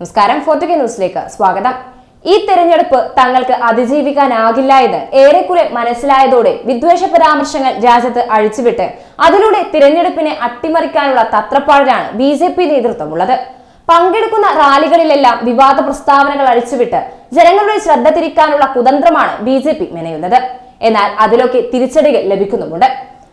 നമസ്കാരം ഫോർട്ടുക ന്യൂസിലേക്ക് സ്വാഗതം. ഈ തെരഞ്ഞെടുപ്പ് തങ്ങൾക്ക് അതിജീവിക്കാനാകില്ല എന്ന് ഏറെക്കുറെ മനസ്സിലായതോടെ വിദ്വേഷ പരാമർശങ്ങൾ രാജ്യത്ത് അഴിച്ചുവിട്ട് അതിലൂടെ തിരഞ്ഞെടുപ്പിനെ അട്ടിമറിക്കാനുള്ള തത്രപ്പാടിലാണ് ബി ജെ പി നേതൃത്വമുള്ളത്. പങ്കെടുക്കുന്ന റാലികളിലെല്ലാം വിവാദ പ്രസ്താവനകൾ അഴിച്ചുവിട്ട് ജനങ്ങളുടെ ശ്രദ്ധ തിരിക്കാനുള്ള കുതന്ത്രമാണ് ബി ജെ പി മെനയുന്നത്. എന്നാൽ അതിലൊക്കെ തിരിച്ചടികൾ ലഭിക്കുന്നുമുണ്ട്.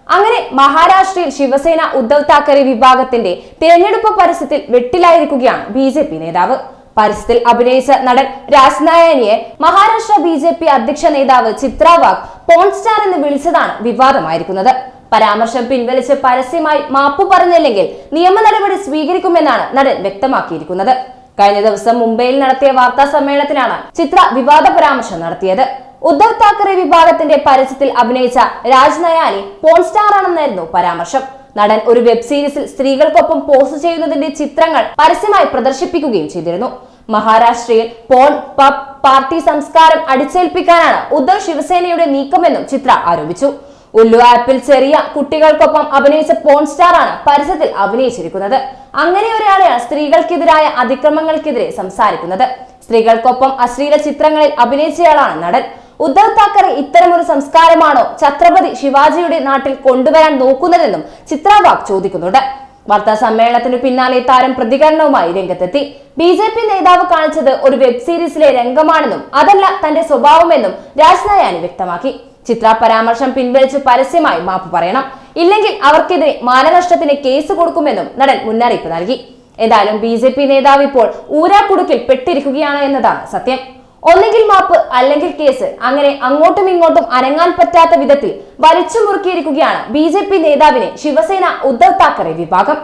അങ്ങനെ മഹാരാഷ്ട്രയിൽ ശിവസേന ഉദ്ധവ് താക്കറെ വിഭാഗത്തിന്റെ തിരഞ്ഞെടുപ്പ് പരസ്യത്തിൽ വെട്ടിലായിരിക്കുകയാണ് ബി ജെ പി നേതാവ്. പരസ്യത്തിൽ അഭിനയിച്ച നടൻ രാജ്നായനിയെ മഹാരാഷ്ട്ര ബി ജെ പി അധ്യക്ഷ നേതാവ് ചിത്ര വാഗ് പോൺ സ്റ്റാർ എന്ന് വിളിച്ചതാണ് വിവാദമായിരിക്കുന്നത്. പരാമർശം പിൻവലിച്ച് പരസ്യമായി മാപ്പു പറഞ്ഞില്ലെങ്കിൽ നിയമ നടപടി സ്വീകരിക്കുമെന്നാണ് നടൻ വ്യക്തമാക്കിയിരിക്കുന്നത്. കഴിഞ്ഞ ദിവസം മുംബൈയിൽ നടത്തിയ വാർത്താ സമ്മേളനത്തിലാണ് ചിത്ര വിവാദ പരാമർശം നടത്തിയത്. ഉദ്ധവ് താക്കറെ വിഭാഗത്തിന്റെ പരസ്യത്തിൽ അഭിനയിച്ച രാജ് നയാനി പോൺ സ്റ്റാർ ആണെന്നായിരുന്നു പരാമർശം. നടൻ ഒരു വെബ് സീരീസിൽ സ്ത്രീകൾക്കൊപ്പം പോസ്റ്റ് ചെയ്യുന്നതിന്റെ ചിത്രങ്ങൾ പരസ്യമായി പ്രദർശിപ്പിക്കുകയും ചെയ്തിരുന്നു. മഹാരാഷ്ട്രയിൽ പോൺ പബ് പാർട്ടി സംസ്കാരം അടിച്ചേൽപ്പിക്കാനാണ് ഉദ്ധവ് ശിവസേനയുടെ നീക്കമെന്നും ചിത്ര ആരോപിച്ചു. ഉല്ലു ആപ്പിൽ ചെറിയ കുട്ടികൾക്കൊപ്പം അഭിനയിച്ച പോൺ സ്റ്റാർ ആണ് പരസ്യത്തിൽ അഭിനയിച്ചിരിക്കുന്നത്. അങ്ങനെ ഒരാളെയാണ് സ്ത്രീകൾക്കെതിരായ അതിക്രമങ്ങൾക്കെതിരെ സംസാരിക്കുന്നത്. സ്ത്രീകൾക്കൊപ്പം അശ്ലീല ചിത്രങ്ങളിൽ അഭിനയിച്ചയാളാണ് നടൻ. ഉദ്ധവ് താക്കറെ ഇത്തരമൊരു സംസ്കാരമാണോ ഛത്രപതി ശിവാജിയുടെ നാട്ടിൽ കൊണ്ടുവരാൻ നോക്കുന്നതെന്നും ചിത്രാവാഗ് ചോദിക്കുന്നുണ്ട്. വാർത്താ സമ്മേളനത്തിന് പിന്നാലെ താരം പ്രതികരണവുമായി രംഗത്തെത്തി. ബി ജെ പി നേതാവ് കാണിച്ചത് ഒരു വെബ് സീരീസിലെ രംഗമാണെന്നും അതല്ല തന്റെ സ്വഭാവമെന്നും രാജ്നായാനി വ്യക്തമാക്കി. ചിത്ര പരാമർശം പിൻവലിച്ച് പരസ്യമായി മാപ്പ് പറയണം. ഇല്ലെങ്കിൽ അവർക്കെതിരെ മാനനഷ്ടത്തിന് കേസ് കൊടുക്കുമെന്നും നടൻ മുന്നറിയിപ്പ് നൽകി. എന്തായാലും ബി ജെ പി നേതാവ് ഇപ്പോൾ ഊരാക്കുടുക്കിൽ പെട്ടിരിക്കുകയാണ് എന്നതാണ് സത്യം. ഒന്നുകിൽ മാപ്പ് അല്ലെങ്കിൽ കേസ്. അങ്ങനെ അങ്ങോട്ടും ഇങ്ങോട്ടും അനങ്ങാൻ പറ്റാത്ത വിധത്തിൽ വലിച്ചു മുറുക്കിയിരിക്കുകയാണ് ബി നേതാവിനെ ശിവസേന ഉദ്ധവ് താക്കറെ വിഭാഗം.